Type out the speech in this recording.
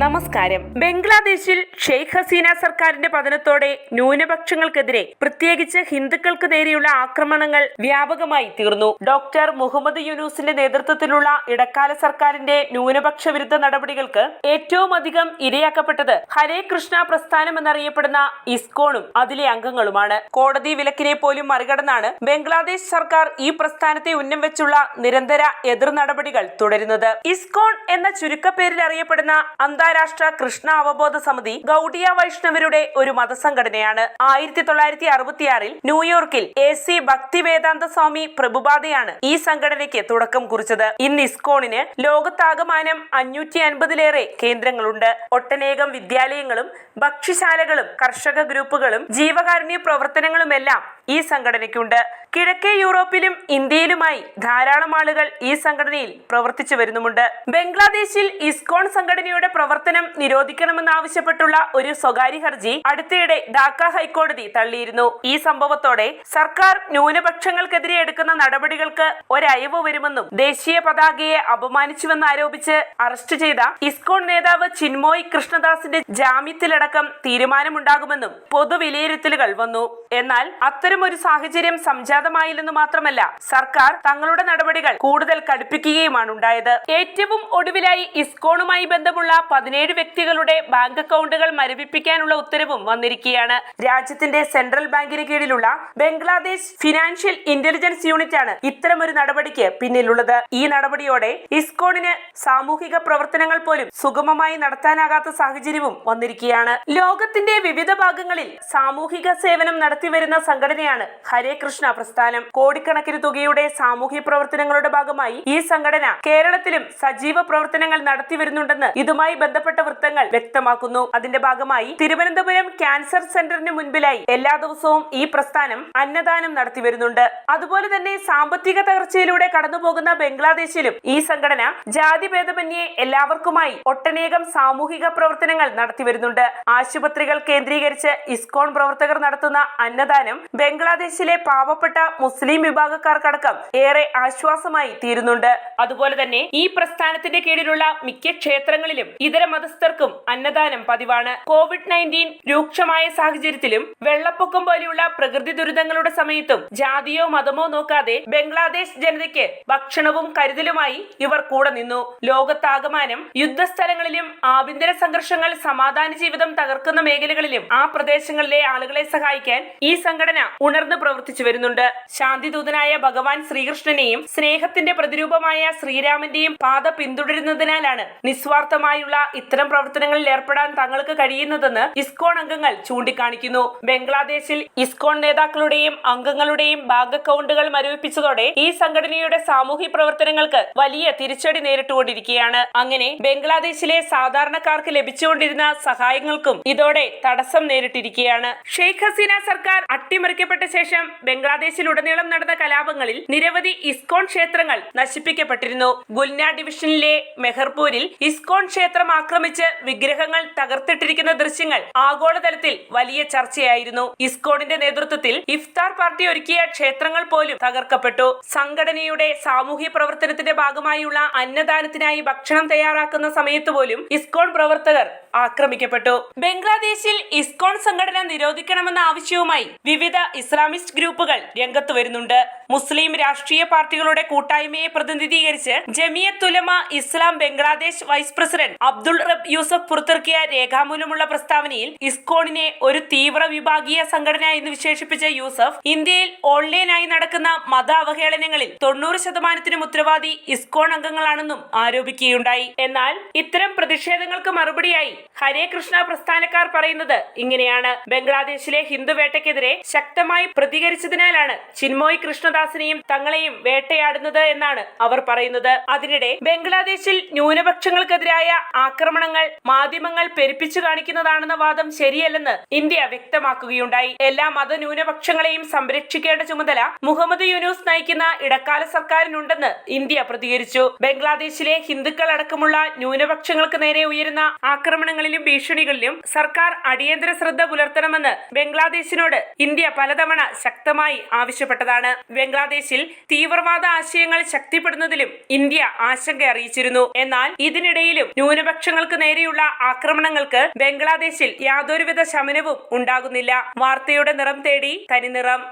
നമസ്കാരം. ബംഗ്ലാദേശിൽ ഷെയ്ഖ് ഹസീന സർക്കാരിന്റെ പതനത്തോടെ ന്യൂനപക്ഷങ്ങൾക്കെതിരെ പ്രത്യേകിച്ച് ഹിന്ദുക്കൾക്ക് നേരെയുള്ള ആക്രമണങ്ങൾ വ്യാപകമായി തീർന്നു. ഡോക്ടർ മുഹമ്മദ് യൂനൂസിന്റെ നേതൃത്വത്തിലുള്ള ഇടക്കാല സർക്കാരിന്റെ ന്യൂനപക്ഷ വിരുദ്ധ നടപടികൾക്ക് ഏറ്റവും അധികം ഇരയാക്കപ്പെട്ടത് ഹരേ കൃഷ്ണ പ്രസ്ഥാനം എന്നറിയപ്പെടുന്ന ഇസ്കോണും അതിലെ അംഗങ്ങളുമാണ്. കോടതി വിലക്കിനെ പോലും മറികടന്നാണ് ബംഗ്ലാദേശ് സർക്കാർ ഈ പ്രസ്ഥാനത്തെ ഉന്നം വെച്ചുള്ള നിരന്തര എതിർ നടപടികൾ തുടരുന്നത്. ഇസ്കോൺ എന്ന ചുരുക്കപ്പേരിൽ അറിയപ്പെടുന്ന അന്താരാഷ്ട്ര കൃഷ്ണ അവബോധ സമിതി ഗൗഡിയ വൈഷ്ണവരുടെ ഒരു മതസംഘടനയാണ്. ആയിരത്തി തൊള്ളായിരത്തി അറുപത്തിയാറിൽ ന്യൂയോർക്കിൽ എ സി ഭക്തി വേദാന്ത സ്വാമി പ്രഭുപാതയാണ് ഈ സംഘടനയ്ക്ക് തുടക്കം കുറിച്ചത്. ഇന്ന് ഇസ്കോണിന് ലോകത്താകമാനം അഞ്ഞൂറ്റി അൻപതിലേറെ കേന്ദ്രങ്ങളുണ്ട്. ഒട്ടനേകം വിദ്യാലയങ്ങളും ഭക്ഷ്യശാലകളും കർഷക ഗ്രൂപ്പുകളും ജീവകാരുണ്യ പ്രവർത്തനങ്ങളുമെല്ലാം ഈ സംഘടനയ്ക്കുണ്ട്. കിഴക്കേ യൂറോപ്പിലും ഇന്ത്യയിലുമായി ധാരാളം ആളുകൾ ഈ സംഘടനയിൽ പ്രവർത്തിച്ചു വരുന്നുമുണ്ട്. ബംഗ്ലാദേശിൽ ഇസ്കോൺ സംഘടനയുടെ പ്രവർത്തനം നിരോധിക്കണമെന്നാവശ്യപ്പെട്ടുള്ള ഒരു സ്വകാര്യ ഹർജി അടുത്തിടെ ധാക്ക ഹൈക്കോടതി തള്ളിയിരുന്നു. ഈ സംഭവത്തോടെ സർക്കാർ ന്യൂനപക്ഷങ്ങൾക്കെതിരെ എടുക്കുന്ന നടപടികൾക്ക് ഒരയവ് വരുമെന്നും ദേശീയ പതാകയെ അപമാനിച്ചുവെന്ന് ആരോപിച്ച് അറസ്റ്റ് ചെയ്ത ഇസ്കോൺ നേതാവ് ചിന്മോയ് കൃഷ്ണദാസിന്റെ ജാമ്യത്തിലടക്കം തീരുമാനമുണ്ടാകുമെന്നും പൊതുവിലയിരുത്തലുകൾ വന്നു. എന്നാൽ അത്തരമൊരു സാഹചര്യം സംജാതമായില്ലെന്ന് മാത്രമല്ല സർക്കാർ തങ്ങളുടെ നടപടികൾ കൂടുതൽ കടുപ്പിക്കുകയുമാണ് ഉണ്ടായത്. ഏറ്റവും ഒടുവിലായി ഇസ്കോണുമായി ബന്ധമുള്ള പതിനേഴ് വ്യക്തികളുടെ ബാങ്ക് അക്കൗണ്ടുകൾ മരവിപ്പിക്കാനുള്ള ഉത്തരവും വന്നിരിക്കുകയാണ്. രാജ്യത്തിന്റെ സെൻട്രൽ ബാങ്കിന് കീഴിലുള്ള ബംഗ്ലാദേശ് ഫിനാൻഷ്യൽ ഇന്റലിജൻസ് യൂണിറ്റ് ആണ് ഇത്തരമൊരു നടപടിക്ക് പിന്നിലുള്ളത്. ഈ നടപടിയോടെ ഇസ്കോണിന് സാമൂഹിക പ്രവർത്തനങ്ങൾ പോലും സുഗമമായി നടത്താനാകാത്ത സാഹചര്യവും വന്നിരിക്കുകയാണ്. ലോകത്തിന്റെ വിവിധ ഭാഗങ്ങളിൽ സാമൂഹിക സേവനം നടത്തിവരുന്ന സംഘടനയാണ് ഹരേ കൃഷ്ണ പ്രസ്ഥാനം. കോടിക്കണക്കിന് തുകയുടെ സാമൂഹ്യ പ്രവർത്തനങ്ങളുടെ ഭാഗമായി ഈ സംഘടന കേരളത്തിലും സജീവ പ്രവർത്തനങ്ങൾ നടത്തി വരുന്നുണ്ടെന്ന് ഇതുമായി ബന്ധപ്പെട്ട വൃത്തങ്ങൾ വ്യക്തമാക്കുന്നു. അതിന്റെ ഭാഗമായി തിരുവനന്തപുരം ക്യാൻസർ സെന്ററിന് മുൻപിലായി എല്ലാ ദിവസവും ഈ പ്രസ്ഥാനം അന്നദാനം നടത്തി വരുന്നുണ്ട്. അതുപോലെ തന്നെ സാമ്പത്തിക തകർച്ചയിലൂടെ കടന്നുപോകുന്ന ബംഗ്ലാദേശിലും ഈ സംഘടന ജാതി ഭേദമന്യേ എല്ലാവർക്കുമായി ഒട്ടനേകം സാമൂഹിക പ്രവർത്തനങ്ങൾ നടത്തി വരുന്നുണ്ട്. ആശുപത്രികൾ കേന്ദ്രീകരിച്ച് ഇസ്കോൺ പ്രവർത്തകർ നടത്തുന്ന അന്നദാനം ബംഗ്ലാദേശിലെ പാവപ്പെട്ട മുസ്ലിം വിഭാഗക്കാർക്കടക്കം ഏറെ ആശ്വാസമായി തീരുന്നുണ്ട്. അതുപോലെ തന്നെ ഈ പ്രസ്ഥാനത്തിന്റെ കീഴിലുള്ള മിക്ക ക്ഷേത്രങ്ങളിലും ഇതര മതസ്ഥർക്കും അന്നദാനം പതിവാണ്. കോവിഡ് നയന്റീൻ രൂക്ഷമായ സാഹചര്യത്തിലും വെള്ളപ്പൊക്കം പോലെയുള്ള പ്രകൃതി ദുരിതങ്ങളുടെ സമയത്തും ജാതിയോ മതമോ നോക്കാതെ ബംഗ്ലാദേശ് ജനതയ്ക്ക് ഭക്ഷണവും കരുതലുമായി ഇവർ കൂടെ നിന്നു. ലോകത്താകമാനം യുദ്ധസ്ഥലങ്ങളിലും ആഭ്യന്തര സംഘർഷങ്ങൾ സമാധാന ജീവിതം തകർക്കുന്ന മേഖലകളിലും ആ പ്രദേശങ്ങളിലെ ആളുകളെ സഹായിക്കാൻ ഈ സംഘടന ഉണർന്നു പ്രവർത്തിച്ചു വരുന്നുണ്ട്. ശാന്തിദൂതനായ ഭഗവാൻ ശ്രീകൃഷ്ണനെയും സ്നേഹത്തിന്റെ പ്രതിരൂപമായ ശ്രീരാമന്റെയും പാത പിന്തുടരുന്നതിനാലാണ് നിസ്വാർത്ഥമായുള്ള ഇത്തരം പ്രവർത്തനങ്ങളിൽ ഏർപ്പെടാൻ തങ്ങൾക്ക് കഴിയുന്നതെന്ന് ഇസ്കോൺ അംഗങ്ങൾ ചൂണ്ടിക്കാണിക്കുന്നു. ബംഗ്ലാദേശിൽ ഇസ്കോൺ നേതാക്കളുടെയും അംഗങ്ങളുടെയും ബാങ്ക് അക്കൗണ്ടുകൾ മരവിപ്പിച്ചതോടെ ഈ സംഘടനയുടെ സാമൂഹ്യ പ്രവർത്തനങ്ങൾക്ക് വലിയ തിരിച്ചടി നേരിട്ടുകൊണ്ടിരിക്കുകയാണ്. അങ്ങനെ ബംഗ്ലാദേശിലെ സാധാരണക്കാർക്ക് ലഭിച്ചുകൊണ്ടിരുന്ന സഹായങ്ങൾക്കും ഇതോടെ തടസ്സം നേരിട്ടിരിക്കുകയാണ്. ഷെയ്ഖ് ഹസീന സർക്കാർ അട്ടിമറിക്കപ്പെട്ട ശേഷം ബംഗ്ലാദേശിലുടനീളം നടന്ന കലാപങ്ങളിൽ നിരവധി ഇസ്കോൺ ക്ഷേത്രങ്ങൾ നശിപ്പിക്കപ്പെട്ടിരുന്നു. ഗുൽന ഡിവിഷനിലെ മെഹർപൂരിൽ ഇസ്കോൺ ക്ഷേത്രം ആക്രമിച്ച് വിഗ്രഹങ്ങൾ തകർത്തിട്ടിരിക്കുന്ന ദൃശ്യങ്ങൾ ആഗോളതലത്തിൽ വലിയ ചർച്ചയായിരുന്നു. ഇസ്കോണിന്റെ നേതൃത്വത്തിൽ ഇഫ്താർ പാർട്ടി ഒരുക്കിയ ക്ഷേത്രങ്ങൾ പോലും തകർക്കപ്പെട്ടു. സംഘടനയുടെ സാമൂഹ്യ പ്രവർത്തനത്തിന്റെ ഭാഗമായുള്ള അന്നദാനത്തിനായി ഭക്ഷണം തയ്യാറാക്കുന്ന സമയത്ത് പോലും ഇസ്കോൺ പ്രവർത്തകർ ആക്രമിക്കപ്പെട്ടു. ബംഗ്ലാദേശിൽ ഇസ്കോൺ സംഘടന നിരോധിക്കണമെന്ന ആവശ്യവുമായി വിവിധ ഇസ്ലാമിസ്റ്റ് ഗ്രൂപ്പുകൾ രംഗത്ത് വരുന്നുണ്ട്. മുസ്ലിം രാഷ്ട്രീയ പാർട്ടികളുടെ കൂട്ടായ്മയെ പ്രതിനിധീകരിച്ച് ജമിയത്ത് ഉലമ ഇസ്ലാം ബംഗ്ലാദേശ് വൈസ് പ്രസിഡന്റ് അബ്ദുൾ റബ് യൂസഫ് പുറത്തിറക്കിയ രേഖാമൂലമുള്ള പ്രസ്താവനയിൽ ഇസ്കോണിനെ ഒരു തീവ്ര വിഭാഗീയ സംഘടന എന്ന് വിശേഷിപ്പിച്ച യൂസഫ് ഇന്ത്യയിൽ ഓൺലൈനായി നടക്കുന്ന മത അവഹേളനങ്ങളിൽ തൊണ്ണൂറ് ശതമാനത്തിനും ഉത്തരവാദി ഇസ്കോൺ അംഗങ്ങളാണെന്നും ആരോപിക്കുകയുണ്ടായി. എന്നാൽ ഇത്തരം പ്രതിഷേധങ്ങൾക്ക് മറുപടിയായി ഹരേ കൃഷ്ണ പ്രസ്ഥാനക്കാർ പറയുന്നത് ഇങ്ങനെയാണ്. ബംഗ്ലാദേശിലെ ഹിന്ദു വേട്ടയ്ക്കെതിരെ ശക്തമായി പ്രതികരിച്ചതിനാലാണ് ചിന്മോയ് കൃഷ്ണദാസിനെയും തങ്ങളെയും വേട്ടയാടുന്നത് എന്നാണ് അവർ പറയുന്നത്. അതിനിടെ ബംഗ്ലാദേശിൽ ന്യൂനപക്ഷങ്ങൾക്കെതിരായ ആക്രമണങ്ങൾ മാധ്യമങ്ങൾ പെരുപ്പിച്ചു കാണിക്കുന്നതാണെന്ന വാദം ശരിയല്ലെന്ന് ഇന്ത്യ വ്യക്തമാക്കുകയുണ്ടായി. എല്ലാ മത ന്യൂനപക്ഷങ്ങളെയും സംരക്ഷിക്കേണ്ട ചുമതല മുഹമ്മദ് യൂനൂസ് നയിക്കുന്ന ഇടക്കാല സർക്കാരിനുണ്ടെന്ന് ഇന്ത്യ പ്രതികരിച്ചു. ബംഗ്ലാദേശിലെ ഹിന്ദുക്കൾ അടക്കമുള്ള ന്യൂനപക്ഷങ്ങൾക്ക് നേരെ ഉയരുന്ന ആക്രമണങ്ങളിലും ഭീഷണികളിലും സർക്കാർ അടിയന്തര ശ്രദ്ധ പുലർത്തണമെന്ന് ബംഗ്ലാദേശിനോട് ഇന്ത്യ പലതവണ പലതവണ ശക്തമായി ആവശ്യപ്പെട്ടതാണ്. ബംഗ്ലാദേശിൽ തീവ്രവാദ ആശയങ്ങൾ ശക്തിപ്പെടുന്നതിലും ഇന്ത്യ ആശങ്ക അറിയിച്ചിരുന്നു. എന്നാൽ ഇതിനിടയിലും ന്യൂനപക്ഷങ്ങൾക്ക് നേരെയുള്ള ആക്രമണങ്ങൾക്ക് ബംഗ്ലാദേശിൽ യാതൊരുവിധ ശമനവും ഉണ്ടാകുന്നില്ല. വാർത്തയുടെ നിറം തേടി തനിനിറം.